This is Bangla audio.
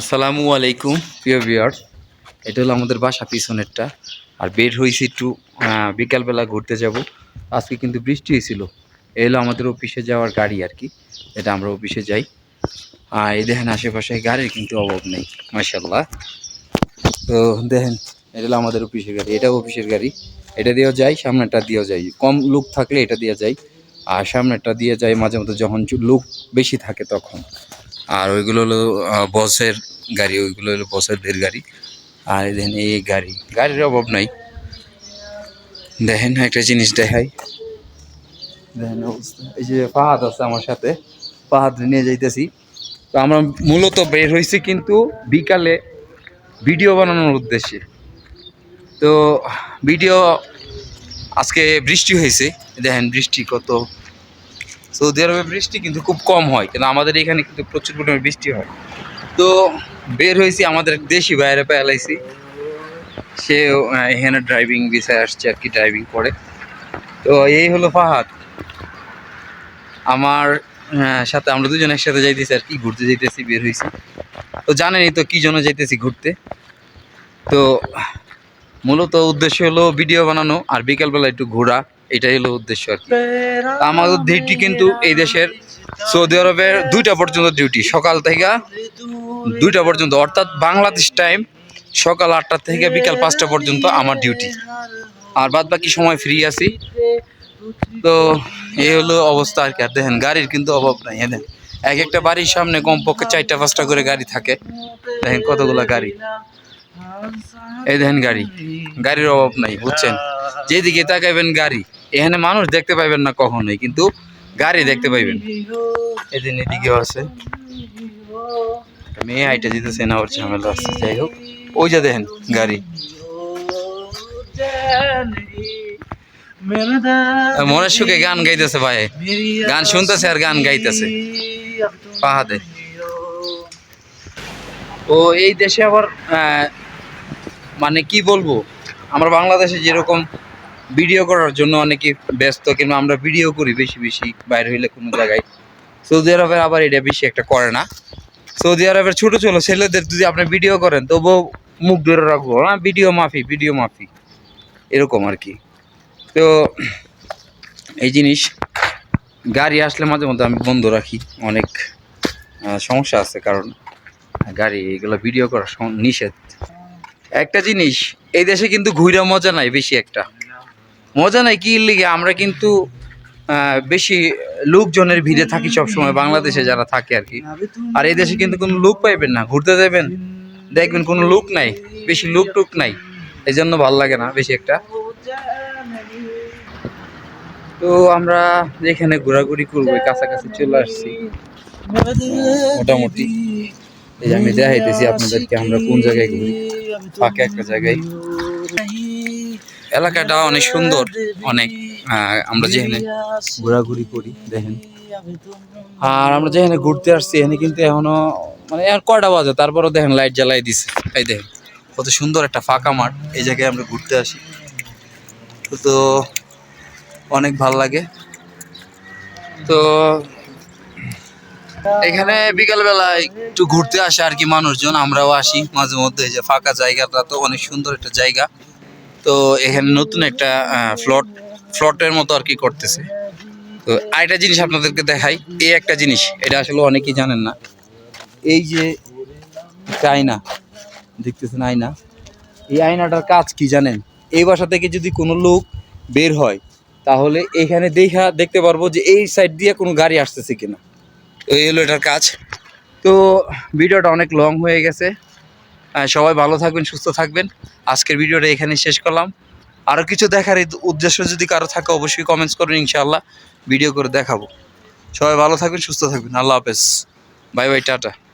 আসসালামু আলাইকুম, প্রিয় ভিউয়ার্স। এটা হলো আমাদের বাসা পিছনেরটা। আর বের হয়েছি একটু বিকালবেলা ঘুরতে যাব। আজকে কিন্তু বৃষ্টি হয়েছিল। এই হলো আমাদের অফিসে যাওয়ার গাড়ি আর কি। এটা আমরা অফিসে যাই। আর এই দেখেন আশেপাশে গাড়ির কিন্তু অভাব নেই মাসাল্লাহ তো দেখেন, এটা হলো আমাদের অফিসের গাড়ি এটা অফিসের গাড়ি। এটা দিয়েও যাই সামনেটা দিয়েও যাই। কম লোক থাকলে এটা দিয়ে যাই। আর সামনেটা দিয়ে যাই, মাঝে মধ্যে যখন লোক বেশি থাকে তখন। আর ওইগুলো হলো বসের গাড়ি, ওইগুলো হলো বসেরদের গাড়ি। আর দেখেন এই গাড়ি, গাড়ির অভাব নাই। দেখেন একটা জিনিস দেখাই। দেখেন অবস্থা। এই যে পাহাদ আছে আমার সাথে পাহাদ নিয়ে যাইতেছি। তো আমরা মূলত বের হয়েছি কিন্তু বিকালে ভিডিও বানানোর উদ্দেশ্যে। তো ভিডিও আজকে বৃষ্টি হয়েছে দেখেন বৃষ্টি কত সৌদি আরবে বৃষ্টি কিন্তু খুব কম হয় কিন্তু আমাদের এখানে কিন্তু প্রচুর পরিমাণে বৃষ্টি হয়। তো বের হয়েছি আমাদের দেশি বাইরে পেলাইছি সে এখানে ড্রাইভিং বিষয়ে আসছে আর কি ড্রাইভিং করে। তো এই হলো ফাহাদ। আমার সাথে আমরা দুজন একসাথে যাইতেছি আর কি, ঘুরতে যাইতেছি, বের হয়েছি তো জানেনই তো কি জন্য যাইতেছি ঘুরতে। তো মূলত উদ্দেশ্য হলো ভিডিও বানানো আর বিকালবেলা একটু ঘোরা। এটাই হলো উদ্দেশ্য আর কি। আমাদের ডিউটি কিন্তু এই দেশের সৌদি আরবের দুইটা পর্যন্ত ডিউটি সকাল থেকে দুইটা পর্যন্ত, অর্থাৎ বাংলাদেশ টাইম সকাল আটটা থেকে বিকাল পাঁচটা পর্যন্ত আমার ডিউটি আর বাদ বাকি সময় ফ্রি আছি। তো এই হলো অবস্থা আর কি। আর দেখেন, গাড়ির কিন্তু অভাব নাই দেখেন। এক একটা বাড়ির সামনে কমপক্ষে চারটা, পাঁচটা করে গাড়ি থাকে। দেখেন কতগুলা গাড়ি। এই দেখেন গাড়ি। গাড়ির অভাব নাই, বুঝছেন? যেদিকে তাকাইবেন গাড়ি। এখানে মানুষ দেখতে পাইবেন না কখনোই, কিন্তু গাড়ি দেখতে পাইবেন। এদিন এদিকেও আছে। মেয়ে হাইটা যেতেছে না ওর ঝামেলা আছে, যাই হোক। ওই যে দেখেন গাড়ি। মনের সুখে গান গাইতেছে ভাই। গান শুনতেছে আর গান গাইতেছে। পাহাড়ে ও, এই দেশে আবার মানে কি বলব? আমরা বাংলাদেশে যেরকম ভিডিও করার জন্য অনেকে ব্যস্ত কিংবা আমরা ভিডিও করি বেশি বেশি, বাইরে হইলে কোনো জায়গায়। সৌদি আরবে আবার এটা বেশি একটা করে না। সৌদি আরবের ছোট, ছোটো ছেলেদের যদি আপনি ভিডিও করেন, তবুও মুখ ধরে রাখব হ্যাঁ ভিডিও মাফি ভিডিও মাফি। এরকম আর কি। তো, এই জিনিস, গাড়ি আসলে মাঝে মধ্যে আমি বন্ধ রাখি। অনেক সমস্যা আছে কারণ গাড়ি এগুলো ভিডিও করা নিষেধ। একটা জিনিস, এই দেশে কিন্তু ঘুরে মজা নাই বেশি একটা। মজা নাই কি লিগে, আমরা কিন্তু বেশি লোকজনের ভিড়ে থাকি সবসময়, বাংলাদেশে যারা থাকে আর কি। আর এই দেশে কিন্তু কোনো লোক পাইবেন না, ঘুরতে যাবেন দেখবেন কোনো লোক নাই, বেশি লোক টুক নাই এই জন্য ভালো লাগে না বেশি একটা। তো আমরা যেখানে ঘোরাঘুরি করব কাছাকাছি চলে আসছি। মোটামুটি, এই যে আমি দেখাইতেছি আপনাদেরকে, আমরা কোন জায়গায় ঘুরি? ফাঁকা একটা জায়গায়। এলাকাটা অনেক সুন্দর অনেক আহ, আমরা যেখানে ঘোরাঘুরি করি দেখেন। আর আমরা যেখানে ঘুরতে আসছি এখানে কিন্তু এখনও মানে এখন কয়টা বাজে? তারপরও দেখেন লাইট জ্বালাই দিছে। এই দেখেন কত সুন্দর একটা ফাঁকা মাঠ। এই জায়গায় আমরা ঘুরতে আসি। তো তো অনেক ভালো লাগে। তো এখানে বিকালবেলায় একটু ঘুরতে আসে আর কি মানুষজন আমরাও আসি মাঝে মধ্যে। এই যে ফাঁকা জায়গাটা তো অনেক সুন্দর একটা জায়গা। তো এখানে নতুন একটা ফ্লট ফ্লটের মতো আর কি করতেছে। তো আরেকটা জিনিস আপনাদেরকে দেখাই এই একটা জিনিস, এটা আসলে অনেকেই জানেন না। এই যে আয়না, দেখতেছেন আয়না? এই আয়নাটার কাজ কি জানেন? এই বাসা থেকে যদি কোনো লোক বের হয়, তাহলে এখানে দেখা দেখতে পারব যে এই সাইড দিয়ে কোনো গাড়ি আসতেছে কিনা। এই হলো এটার কাজ। তো ভিডিওটা অনেক লং হয়ে গেছে। সবাই ভালো থাকবেন, সুস্থ থাকবেন। আজকের ভিডিওটা এখানে শেষ করলাম। আরও কিছু দেখার উদ্দেশ্য যদি কারও থাকে, অবশ্যই কমেন্টস করুন, ইনশাআল্লাহ। ভিডিও করে দেখাবো। সবাই ভালো থাকবেন, সুস্থ থাকবেন। আল্লাহ হাফেজ। Bye bye, tata.